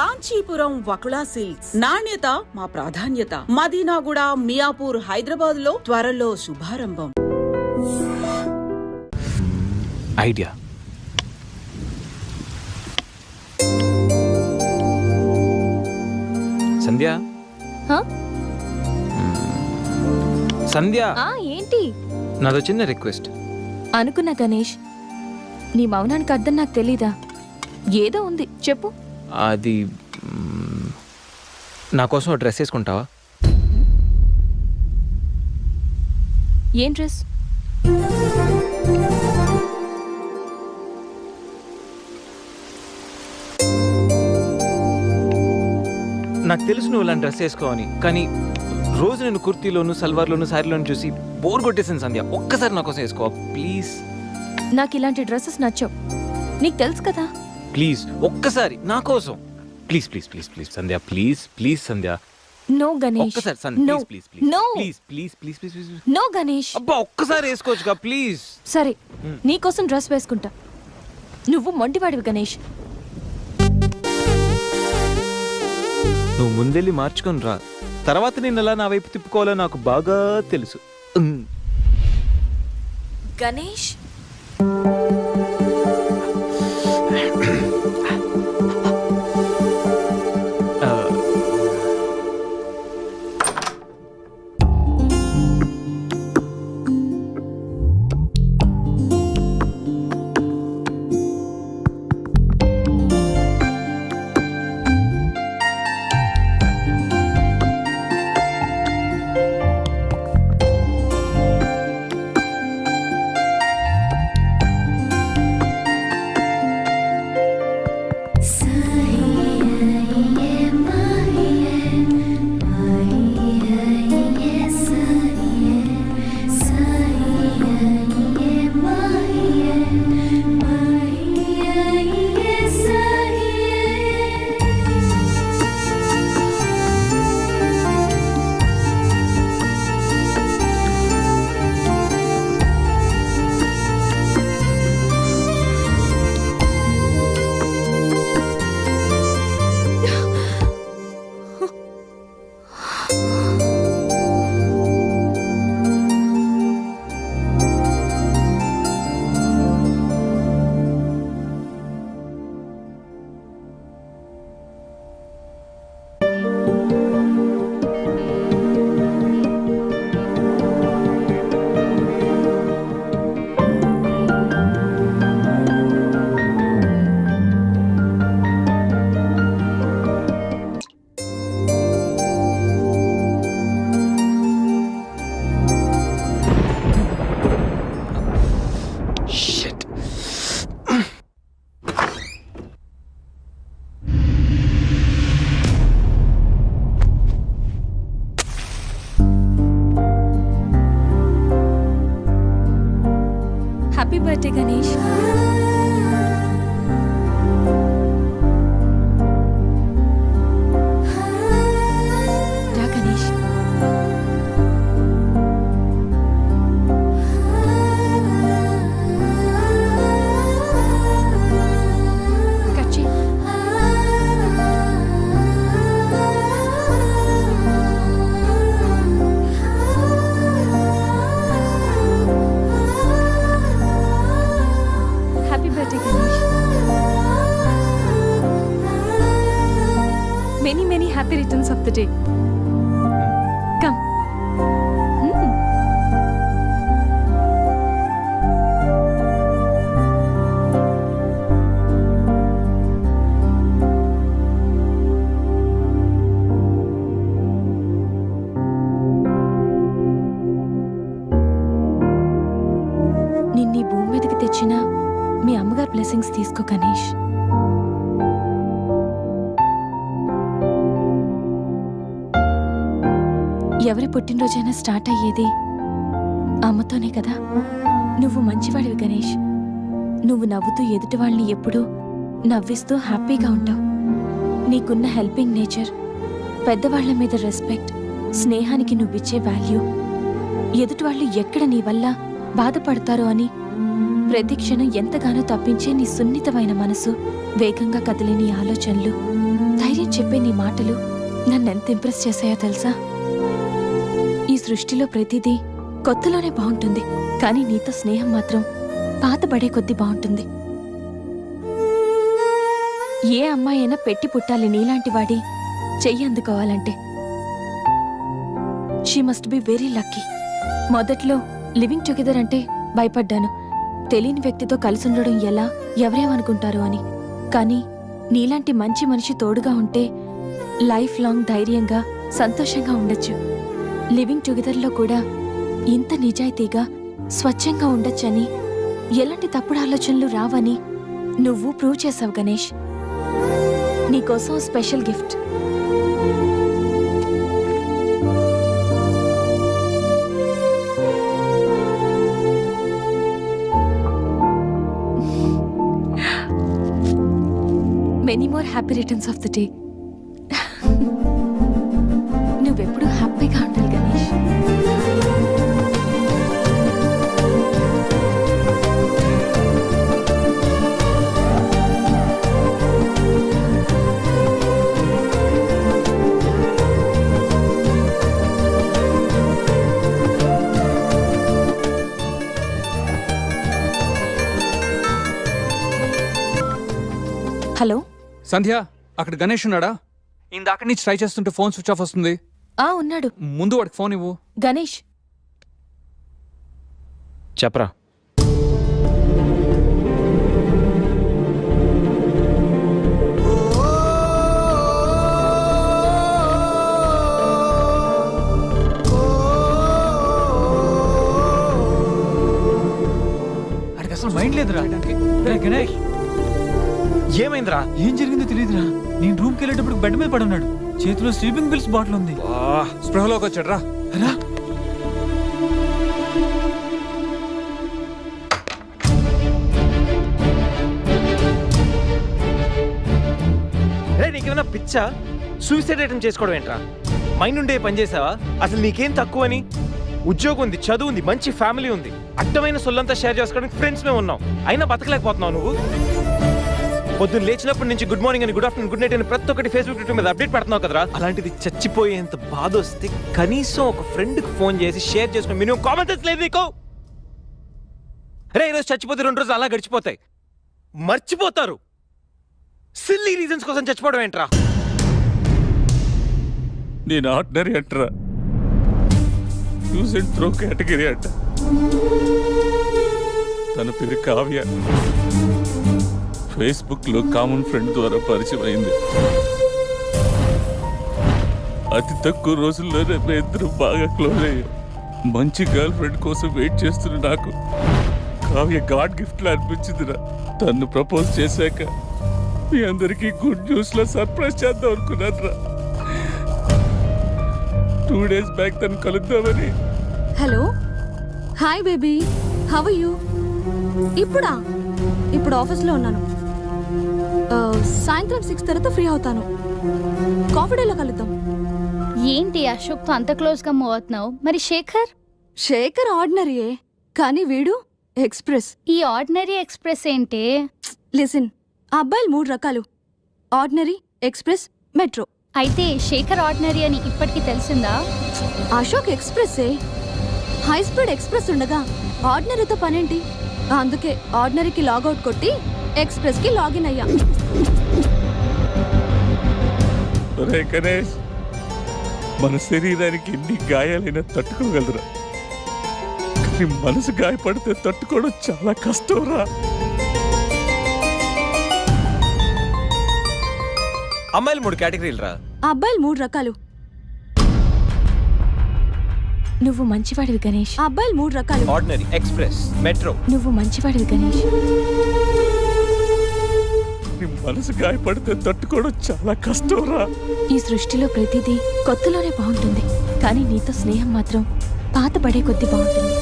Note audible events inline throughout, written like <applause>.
Kanchipuram Vakula silks. నాణ్యత మా ప్రాధాన్యత. మదీనాగూడ మియాపూర్ హైదరాబాద్లో త్వరలో శుభారంభం. ఐడియా. సంధ్య? హ? సంధ్య? ఆ ఏంటి? నాదో చిన్న రిక్వెస్ట్. అనుకున్నా గణేష్ నీ మౌనానికి అర్థం నాకు తెలీదా? ఏదో ఉంది చెప్పు. అది నా కోసం డ్రెస్ వేసుకుంటావా? ఏం డ్రెస్? నాకు తెలుసు నువ్వు ఇలాంటి డ్రెస్ వేసుకోవని కానీ రోజు నేను కుర్తీలోను సల్వార్లోను శారీలోను చూసి బోర్ కొట్టేసాను సంధ్య. ఒక్కసారి నా కోసం వేసుకోవా ప్లీజ్. నాకు ఇలాంటి డ్రెస్సెస్ నచ్చవు. నీకు తెలుసు కదా? ప్లీజ్ ఒక్కసారి నా కోసం. Please please please please Sandhya please please Sandhya. No Ganesh ఒక్కసారి Sandhya no please please no please please please please please no Ganesh అబ్బా ఒక్కసారి వేసుకోవచ్చుగా ప్లీజ్. సరే నీకోసం డ్రెస్ వేసుకుంటా. నువ్వు మొండివాడివి గణేష్ నువ్వు ముందెళ్ళి మార్చుకొని రా. తర్వాత నేను ఎలా నా వైపు తిప్పుకోవాలో నాకు బాగా తెలుసు. ఉమ్. Ganesh shit. Happy birthday Ganesh happy returns of the day start అయ్యేది అమ్మతోనే కదా? నువ్వు మంచివాడివి గణేష్. నువ్వు నవ్వుతూ ఎదుటి వాళ్ళని ఎప్పుడూ నవ్విస్తూ హ్యాపీగా ఉంటావు. నీకున్న హెల్పింగ్ నేచర్ పెద్దవాళ్ళ మీద రెస్పెక్ట్ స్నేహానికి నువ్విచ్చే వాల్యూ. ఎదుటివాళ్ళు ఎక్కడ నీ వల్ల బాధపడతారో అని ప్రతి క్షణం ఎంతగానో తప్పించే నీ సున్నితమైన మనసు వేగంగా కదిలే నీ ఆలోచనలు ధైర్యం చెప్పే నీ మాటలు నన్నెంత ఇంప్రెస్ చేశాయో తెలుసా? సృష్టిలో ప్రతిదీ కొత్తలోనే బాగుంటుంది. కానీ నీతో స్నేహం మాత్రం పాతబడే కొద్దీ బాగుంటుంది. ఏ అమ్మాయి అయినా పెట్టి పుట్టాలి నీలాంటి వాడి చెయ్యి అందుకోవాలంటే. She must be very lucky మొదట్లో లివింగ్ టుగెదర్ అంటే భయపడ్డాను. తెలియని వ్యక్తితో కలిసి ఉండడం ఎలా ఎవరేమనుకుంటారు అని. కానీ నీలాంటి మంచి మనిషి తోడుగా ఉంటే లైఫ్ లాంగ్ ధైర్యంగా సంతోషంగా ఉండొచ్చు. లివింగ్ టుగెదర్లో కూడా ఇంత నిజాయితీగా స్వచ్ఛంగా ఉండొచ్చని ఎలాంటి తప్పుడు ఆలోచనలు రావని నువ్వు ప్రూవ్ చేసావు గణేష్. నీకోసం special gift. Many more happy returns of the day. Hello. Sandhya అక్కడ గణేష్ ఉన్నాడా? ఇందాక నుంచి ట్రై చేస్తుంటే ఫోన్ స్విచ్ ఆఫ్ వస్తుంది. ఆ ఉన్నాడు. ముందు వాడికి ఫోన్ ఇవ్వు. గణేష్. చెప్పరా? అసలు మైండ్ లేదురా. గణేష్. ఏమైందిరా? ఏం జరిగిందో తెలియదురా. నేను రూమ్కి వెళ్ళేటప్పుడు బెడ్ మీద పడున్నాడు. చేతిలో స్లీపింగ్ పిల్స్ బాటిల్ ఉంది. స్పృహలోకి వచ్చాడు రా రా రే నీకేమైనా పిచ్చా? సూసైడ్ అటెంప్ట్ చేసుకోవడం ఏంట్రా? మైండ్ ఉండే పని చేసావా? అసలు నీకేం తక్కువ అని ఉద్యోగం ఉంది చదువు ఉంది మంచి ఫ్యామిలీ ఉంది. అడ్డమైన సొల్లంతా షేర్ చేసుకోవడానికి ఫ్రెండ్స్ మేము ఉన్నాం. అయినా బతకలేకపోతున్నావు నువ్వు. పొద్దున్న లేచినప్పటి నుంచి గుడ్ మార్నింగ్ అని గుడ్ ఆఫ్టర్నూన్ గుడ్ నైట్ అని ప్రతి ఒక్కటి ఫేస్బుక్ ట్విట్టర్ మీద అప్డేట్ పెడుతున్నావు కదరా? అలాంటిది చచ్చిపోయేంత బాధ వస్తే కనీసం ఒక ఫ్రెండ్కి ఫోన్ చేసి షేర్ చేసుకుని మినిమం కామెంట్ లేదు నీకు. రే ఈరోజు చచ్చిపోతే రెండు రోజులు అలా గడిచిపోతాయి. మర్చిపోతారు. సిల్లీ రీజన్స్ కోసం చచ్చిపోవడం ఏంట్రా? నేను ఆర్డినరీ అంటరా. యూజ్ అండ్ త్రో కేటగిరీ అంట. తన పేరు కావ్య. ఫేస్బుక్లో కామన్ ఫ్రెండ్ ద్వారా పరిచయం అయింది అతి తక్కువ రోజుల్లోనే మా ఇద్దరు బాగా క్లోజ్ అయ్యాం మంచి గర్ల్ ఫ్రెండ్ కోసం వెయిట్ చేస్తున్న నాకు కావ్య గాడ్ గిఫ్ట్ లా అనిపించిందిరా. తను ప్రపోజ్ చేశాక మీ అందరికీ గుడ్ న్యూస్లో సర్ప్రైజ్ చేద్దాం అనుకున్నాను రా టూ డేస్ బ్యాక్ తను కలుద్దామని. Hello. Hi baby. How you? ఇప్పుడా? ఇప్పుడు ఆఫీస్లో ఉన్నాను. సాయంత్రం సిక్స్ తర్వాత ఫ్రీ అవుతాను. కాఫీ డేలో కలుద్దాం. ఏంటి అశోక్తో అంత క్లోజ్గా మూవ్ అవుతున్నావు? మరి శేఖర్? శేఖర్ ఆర్డినరీయే కానీ వీడు ఎక్స్ప్రెస్. ఈ ఆర్డినరీ ఎక్స్ప్రెస్ ఏంటి? లిసన్ ఆ అబ్బాయిలు మూడు రకాలు. Ordinary express metro. అయితే శేఖర్ ఆర్డినరీ అని ఇప్పటికి తెలిసిందా? అశోక్ ఎక్స్ప్రెస్సే. హై స్పీడ్ ఎక్స్ప్రెస్ ఉండగా ఆర్డినరీతో పనేంటి? అందుకే ఆర్డినరీకి లాగౌట్ కొట్టి ఎక్స్ప్రెస్కి లాగిన్ అయ్యా. రే గణేష్ మన శరీరానికి ఎన్ని గాయాలైనా తట్టుకోగలరా? కానీ మనసు గాయపడితే తట్టుకోవడం చాలా కష్టం రా అమ్మాయిలు మూడు కేటగిరీలు రా. అబ్బాయిలు మూడు రకాలు. నువ్వు మంచివాడివి గణేష్. అబ్బాయిలు మూడు రకాలు. ఆర్డినరీ ఎక్స్ప్రెస్ మెట్రో నువ్వు మంచివాడివి గణేష్. నీ మనసు గాయపడితే తట్టుకోవడం చాలా కష్టంరా. ఈ సృష్టిలో ప్రతిదీ కొత్తలోనే బాగుంటుంది. కానీ నీతో స్నేహం మాత్రం పాతబడే కొద్దీ బాగుంటుంది.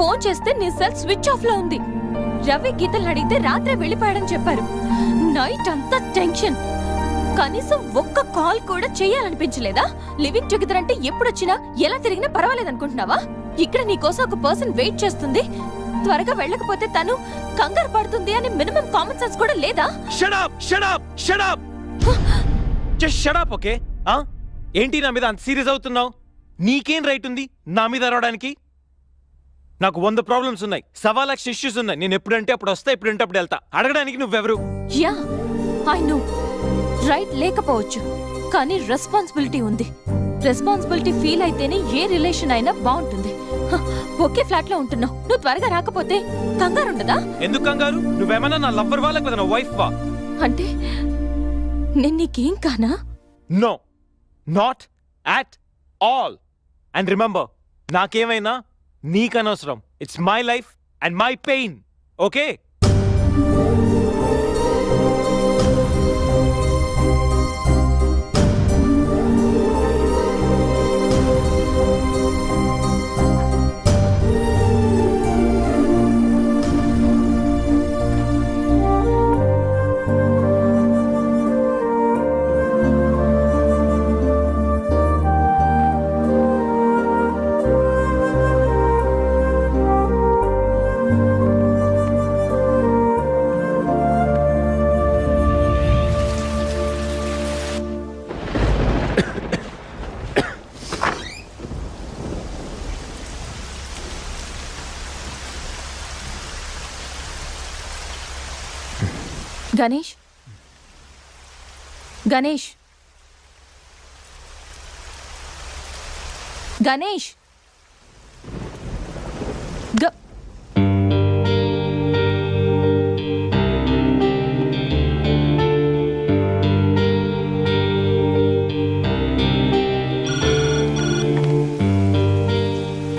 ఫోన్ చేస్తే నీ సెల్ స్విచ్ ఆఫ్లో ఉంది. రవి గీతలు అడిగితే రాత్రే వెళ్ళిపోయాడని చెప్పారు. నైట్ అంతా టెన్షన్. కనీసం ఒక్క కాల్ కూడా చేయాలనిపించలేదా? లివింగ్ టుగెదర్ అంటే ఎప్పుడొచ్చినా ఎలా తిరిగినా పర్వాలేదనుకుంటున్నావా? ఇక్కడ నీకోసం ఒక పర్సన్ వెయిట్ చేస్తుంది. త్వరగా వెళ్ళకపోతే తను కంగారు పడుతుంది అని మినిమం కామన్ సెన్స్ కూడా లేదా? Shut up shut up shut up just shut up okay ఆ? ఏంటి నా మీద అంత సీరియస్ అవుతున్నావు? నీకేం రైట్ ఉంది నా మీద అరవడానికి? నాకు వంద ప్రాబ్లమ్స్ ఉన్నాయి. సవా లక్ష ఇష్యూస్ ఉన్నాయి. నేను ఎప్పుడంటే అప్పుడు వస్తా ఎప్పుడంటే అప్పుడు వెళ్తా. అడగడానికి నువ్వెవరు? Yeah I know. రైట్ లేకపోవచ్చు. కానీ రెస్పాన్సిబిలిటీ ఉంది. రెస్పాన్సిబిలిటీ ఫీల్ అయితేనే ఏ రిలేషన్ అయినా బాగుంటుంది. ఒకే ఫ్లాట్లో ఉంటున్నావు. నువ్వు త్వరగా రాకపోతే కంగారు ఉండదా? ఎందుకు కంగారు? నువ్వేమన్నా నా లవ్వర్ వాళ్ళకి కదా నా వైఫ్ వా? అంటే నేను నీకేం కానా? No not at all and remember నాకేమైనా నీకనవసరం. It's my life and my pain okay Ganesh? Ganesh? Ganesh? గ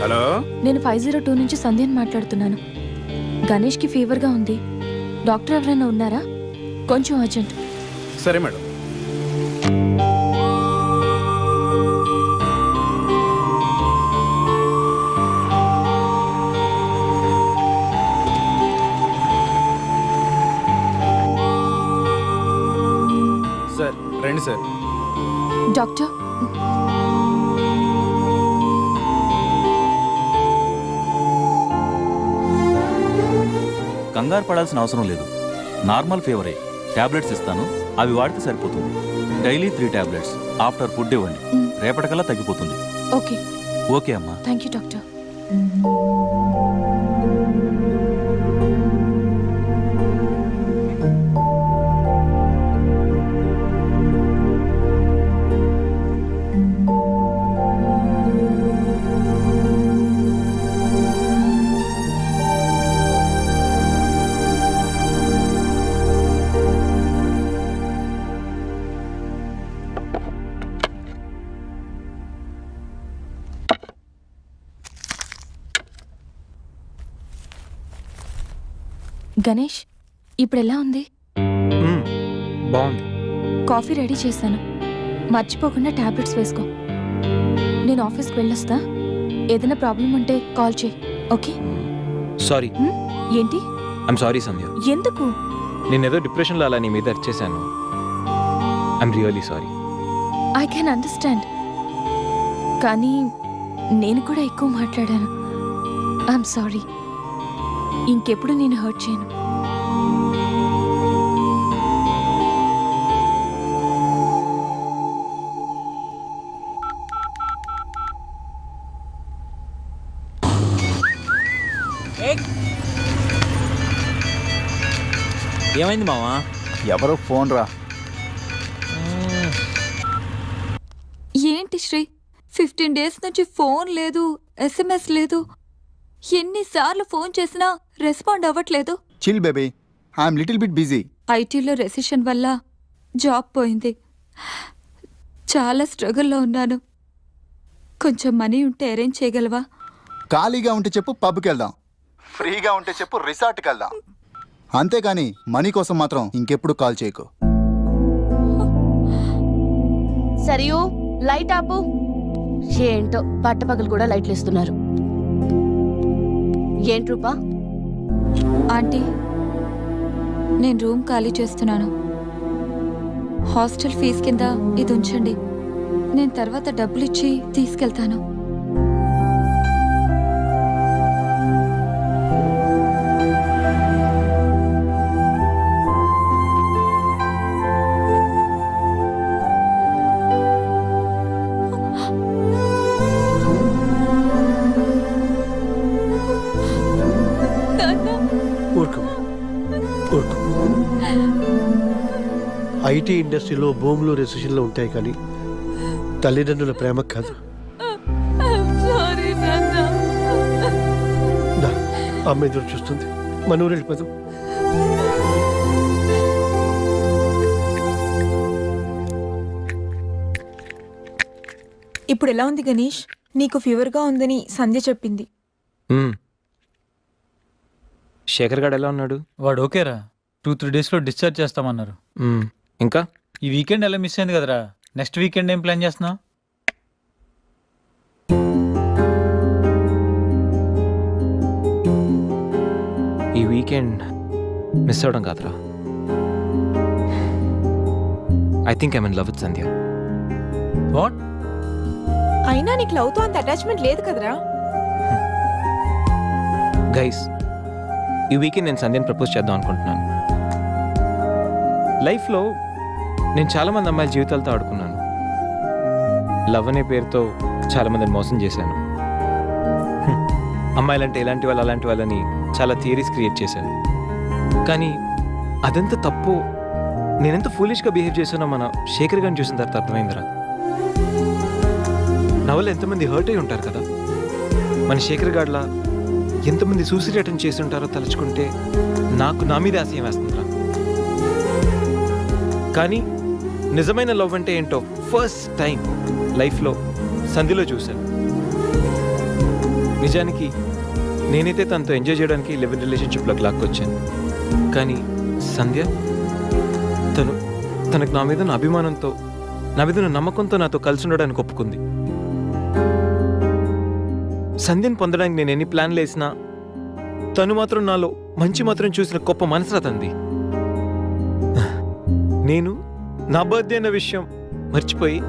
హలో? నేను ఫైవ్ జీరో టూ నుంచి సంధ్యని మాట్లాడుతున్నాను. గణేష్కి ఫీవర్గా ఉంది. డాక్టర్ ఎవరైనా ఉన్నారా? కొంచెం అర్జెంట్ సరే మేడం. సార్ రండి సార్. డాక్టర్? కంగారు పడాల్సిన అవసరం లేదు. నార్మల్ ఫీవరే. టాబ్లెట్స్ ఇస్తాను. అవి వాడితే సరిపోతుంది. Daily three tablets. After food ఇవ్వండి. రేపటికల్లా తగ్గిపోతుంది. ఓకే. ఓకే అమ్మా. Thank you doctor. గణేష్ ఇప్పుడు ఎలా ఉంది? మ్మ్. బాగుంది. కాఫీ రెడీ చేశాను. మర్చిపోకుండా టాబ్లెట్స్ వేసుకో. నేను ఆఫీస్కి వెళ్ళొస్తా. ఏదైనా ప్రాబ్లం ఉంటే కాల్ చేయి. ఓకే? సారీ. హ్మ్? ఏంటి? ఐమ్ సారీ సంధ్య ఎందుకు? నేను ఏదో డిప్రెషన్లో అలా నీ మీద వచ్చేసాను I'm really sorry I can understand కానీ నేను కూడా ఎక్కువ మాట్లాడాను. ఐఎమ్ సారీ ఇంకెప్పుడు నేను హర్ట్ చేయను. ఏమైంది మావా? ఎవరో ఫోన్ రా. ఏంటి శ్రీ? ఫిఫ్టీన్ డేస్ నుంచి ఫోన్ లేదు ఎస్ఎంఎస్ లేదు. ఎన్నిసార్లు ఫోన్ చేసినా రెస్పాండ్ అవ్వట్లేదు. Chill baby I'm little bit busy ఐటీలో రెసిషన్ వల్ల జాబ్ పోయింది. చాలా స్ట్రగుల్లో ఉన్నాను. కొంచెం మనీ ఉంటే అరేంజ్ చేయగలవా? ఖాళీగా ఉంటే చెప్పు పబ్కి వెళ్దాం. ఫ్రీగా ఉంటే చెప్పు రిసార్ట్కి వెళ్దాం. అంతేగాని మనీ కోసం మాత్రం ఇంకెప్పుడు కాల్ చేయకు. సరియు లైట్ ఆపు. ఏంటో పట్టపగలు కూడా లైట్లు ఇస్తున్నారు ఏంటి రూపా? ఆంటీ నేను రూమ్ ఖాళీ చేస్తున్నాను. హాస్టల్ ఫీజు కింద ఇది ఉంచండి. నేను తర్వాత డబ్బులు ఇచ్చి తీసుకెళ్తాను. ఐటీ ఇండస్ట్రీలో భూములు రెసిషన్లు ఉంటాయి కానీ తల్లిదండ్రుల ప్రేమ కాదు. దా, అమ్మ ఎదురు చూస్తుంది. మన ఊరు వెళ్ళిపోదాం. ఇప్పుడు ఎలా ఉంది గణేష్? నీకు ఫీవర్గా ఉందని సంధ్య చెప్పింది. శేఖర్ గాడు ఎలా ఉన్నాడు? వాడు ఓకేరా. టూ త్రీ డేస్లో డిశ్చార్జ్ చేస్తామన్నారు. ఇంకా? ఈ వీకెండ్ ఎలా మిస్ అయింది కదరా? నెక్స్ట్ వీకెండ్ ఏం ప్లాన్ చేస్తున్నావు? ఈ వీకెండ్ మిస్ అవడం కాదురా. I think I mean love with Sandhya what అయినా నీకు లవ్తో అంత అటాచ్మెంట్ లేదు కదరా? గైస్ ఈ వీకెండ్ నేను సంధ్యని ప్రపోజ్ చేద్దాం అనుకుంటున్నాను. లైఫ్లో నేను చాలామంది అమ్మాయిల జీవితాలతో ఆడుకున్నాను. లవ్ అనే పేరుతో చాలామందిని మోసం చేశాను. హ్మ్. అమ్మాయిలంటే ఇలాంటి వాళ్ళు అలాంటి వాళ్ళని చాలా థియరీస్ క్రియేట్ చేశాను. కానీ అదెంత తప్పు నేనెంత ఫూలిష్గా బిహేవ్ చేశానో మన శేఖర్ గారిని చూసిన తర్వాత అర్థమైందిరా. నా వల్ల ఎంతమంది హర్ట్ అయి ఉంటారు కదా? మన శేఖర్ గాడ్లా ఎంతమంది సూసైడ్ అటెంప్ట్ చేసి ఉంటారో తలుచుకుంటే నాకు నా మీద ఆశయం వేస్తుందిరా. కానీ నిజమైన లవ్ అంటే ఏంటో ఫస్ట్ టైం లైఫ్లో సంధిలో చూశాను. నిజానికి నేనైతే తనతో ఎంజాయ్ చేయడానికి లివ్ ఇన్ రిలేషన్షిప్లోకి లాక్కొచ్చాను. కానీ సంధ్య తను తనకు నా మీద నా అభిమానంతో నా మీద నమ్మకంతో నాతో కలిసి ఉండడానికి ఒప్పుకుంది. సంధ్యను పొందడానికి నేను ఎన్ని ప్లాన్లు వేసినా తను మాత్రం నాలో మంచి మాత్రం చూసిన గొప్ప మనసురా తంది నేను నా బర్త్డే అన్న విషయం మర్చిపోయి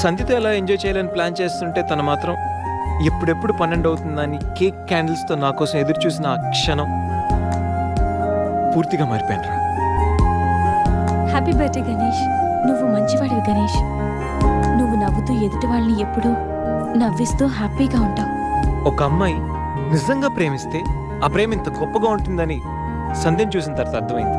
సంధ్యతో ఎలా ఎంజాయ్ చేయాలని ప్లాన్ చేస్తుంటే తను మాత్రం ఎప్పుడెప్పుడు పన్నెండు అవుతుందని కేక్ క్యాండిల్స్తో నా కోసం ఎదురు చూసిన ఆ క్షణం పూర్తిగా మారిపోయాను రా. హ్యాపీ బర్త్డే గణేష్ నువ్వు మంచివాడివి గణేష్ నువ్వు నవ్వుతూ ఎదుటి వాళ్ళని ఎప్పుడూ నవ్విస్తూ హ్యాపీగా ఉంటావు. ఒక అమ్మాయి నిజంగా ప్రేమిస్తే ఆ ప్రేమ ఇంత గొప్పగా ఉంటుందని సంధ్యను చూసిన తర్వాత అర్థమైంది.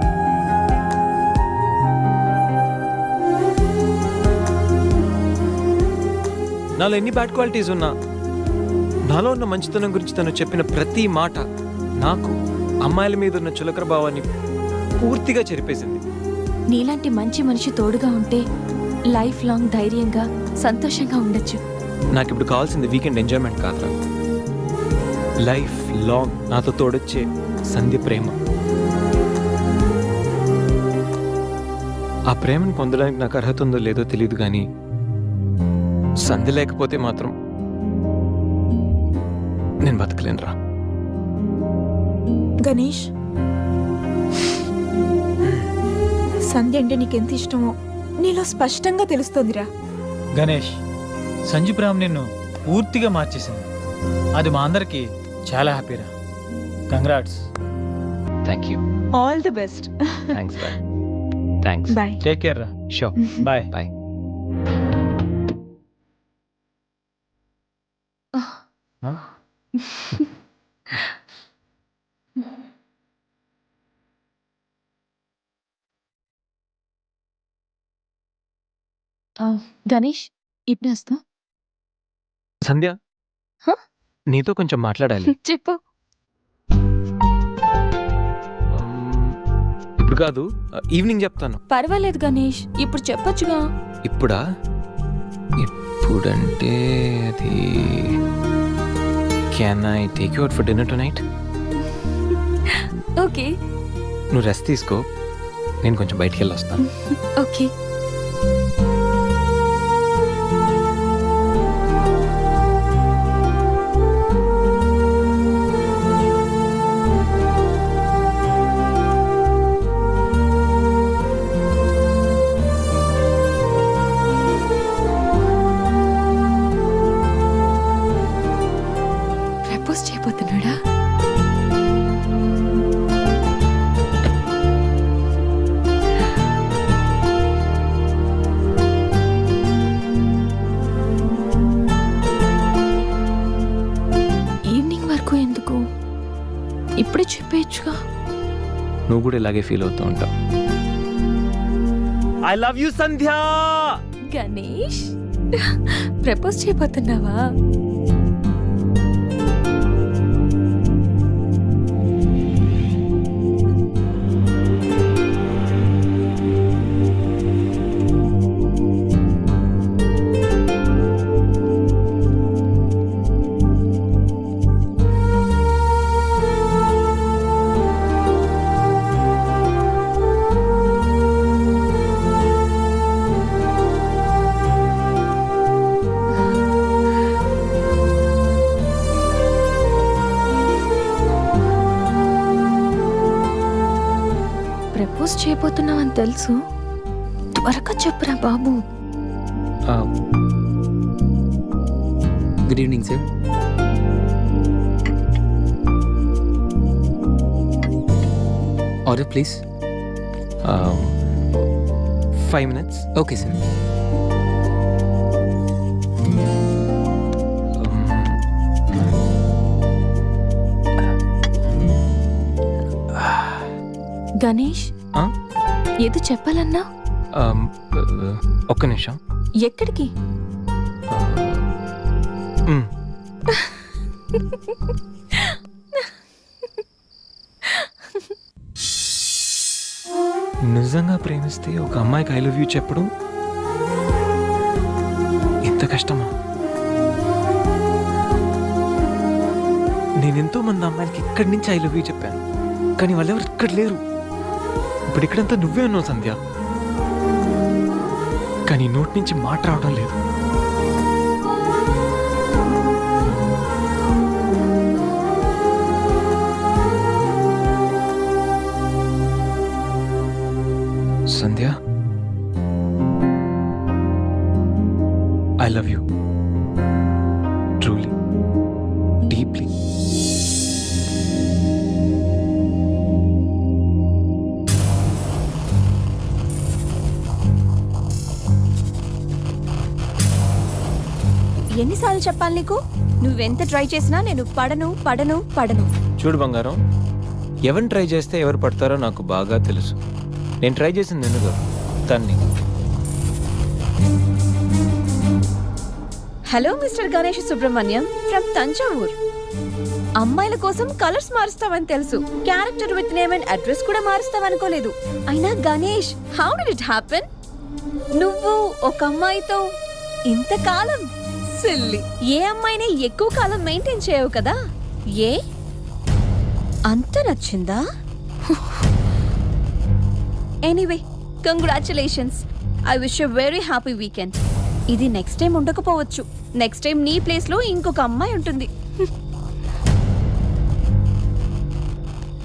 నాలో ఎన్ని బ్యాడ్ క్వాలిటీస్ ఉన్నా నాలో ఉన్న మంచితనం గురించి తను చెప్పిన ప్రతి మాట నాకు అమ్మాయిల మీద ఉన్న చులకర భావాన్ని పూర్తిగా చెరిపేసింది. నీలాంటి మంచి మనిషి తోడుగా ఉంటే లైఫ్ లాంగ్ ధైర్యంగా సంతోషంగా ఉండొచ్చు. నాకు ఇప్పుడు కావాల్సింది వీకెండ్ ఎంజాయ్మెంట్ కాదురా. లైఫ్ లాంగ్ నాతో తోడొచ్చే సంధ్య ప్రేమ. ఆ ప్రేమను పొందడానికి నాకు అర్హత ఉందో లేదో తెలియదు కానీ సంధి లేకపోతే మాత్రం నేను బతకలేనురా. గణేష్ సంధ్య అంటే నీకెంత ఇష్టమో నీలో స్పష్టంగా తెలుస్తోందిరా. గణేష్ సంజు ప్రేమ నిన్ను పూర్తిగా మార్చేసింది. అది మా అందరికి చాలా హ్యాపీరా. Congrats thank you all the best thanks bye thanks bye take care రా. షో బాయ్ బాయ్ గణేష్ ఇప్పుడు వస్తా సంధ్య? నీతో కొంచెం మాట్లాడాలి. <laughs> చెప్పు. ఇప్పుడు కాదు ఈవినింగ్ చెప్తాను. పర్వాలేదు గణేష్ ఇప్పుడు చెప్పొచ్చుగా. ఇప్పుడా? ఇప్పుడంటే అది can I take you out for dinner tonight okay నువ్వు రెస్ట్ తీసుకో. నేను కొంచెం బయటికి వెళ్ళి వస్తాను ఓకే అప్పుడే చెప్పేయచ్చుగా. నువ్వు కూడా ఇలాగే ఫీల్ అవుతూ ఉంటావు. I love you Sandhya! Ganesh propose చేయబోతున్నావా? Propose చేయబోతున్నావని తెలుసు. త్వరగా చెప్పురా బాబు. Good evening sir order please five minutes okay sir Ganesh? ఏదో చెప్పాలన్నా? ఒక్క నిమిషం. ఎక్కడికి. నిజంగా ప్రేమిస్తే ఒక అమ్మాయికి ఐ లవ్ యూ చెప్పడం ఇంత కష్టమా? నేను ఎంతో మంది అమ్మాయిలకి ఇక్కడి నుంచి ఐ లవ్ యూ చెప్పాను. కానీ వాళ్ళెవరు ఇక్కడ లేరు. ఇప్పుడు ఇక్కడంతా నువ్వే ఉన్నావు సంధ్య. కానీ నోటి నుంచి మాట రావడం లేదు. సంధ్య? ఎన్నిసార్లు చెప్పాలి నీకు? నువ్వెంత ట్రై చేసినా నేను పడను పడను పడను. చూడు బంగారం ఎవరిని ట్రై చేస్తే ఎవరు పడతారో నాకు బాగా తెలుసు. నేను ట్రై చేసింది ఎందుకు? తన్ని. Hello mister Ganesh Subrahmanyam from Thanjavur. అమ్మాయిల కోసం కలర్స్ మారుస్తావని తెలుసు. Character with name and address కూడా మారుస్తావనుకోలేదు. అయినా Ganesh how did it happen నువ్వు ఒక అమ్మాయితో ఇంతకాలం సిల్లి ఏ అమ్మాయిని ఎక్కువ కాలం మెయింటైన్ చేయవు కదా? ఏ? అంత నచ్చిందా? Anyway congratulations I wish you very happy weekend ఇది నెక్స్ట్ టైం ఉండకపోవచ్చు. నెక్స్ట్ టైం నీ ప్లేస్లో ఇంకొక అమ్మాయి ఉంటుంది.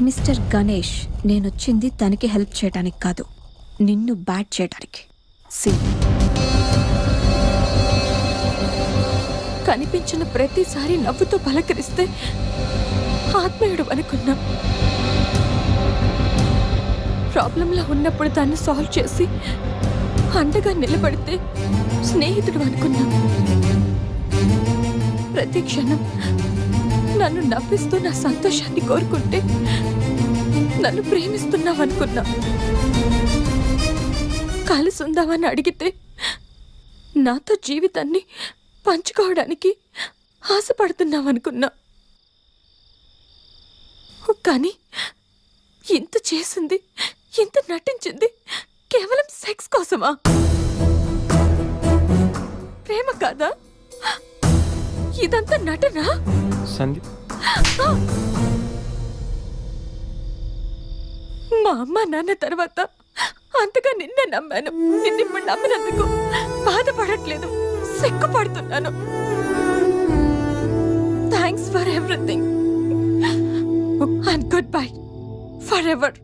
మిస్టర్ గణేష్ నేనొచ్చింది తనకి హెల్ప్ చేయడానికి కాదు. నిన్ను బ్యాట్ చేయడానికి సి కనిపించిన ప్రతిసారి నవ్వుతో పలకరిస్తే ఆత్మీయుడు అనుకున్నా. ప్రాబ్లంలో ఉన్నప్పుడు దాన్ని సాల్వ్ చేసి అండగా నిలబడితే స్నేహితుడు అనుకున్నా. ప్రతి క్షణం నన్ను నవ్విస్తూ నా సంతోషాన్ని కోరుకుంటే నన్ను ప్రేమిస్తున్నావనుకున్నా కలిసి ఉందామని అడిగితే నాతో జీవితాన్ని పంచుకోవడానికి ఆశపడుతున్నావనుకున్నా కానీ ఇంత చేసింది ఇంత నటించింది కేవలం సెక్స్ కోసమా? ప్రేమ కాదా? ఇదంతా నటనా? సంధ్య మా అమ్మ నాన్న తర్వాత అంతగా నిన్నే నమ్మాను. నిన్ను ఇప్పుడు నమ్మినందుకు బాధపడట్లేదు. సిగ్గుపడుతున్నాను. Thanks for everything and good bye for ever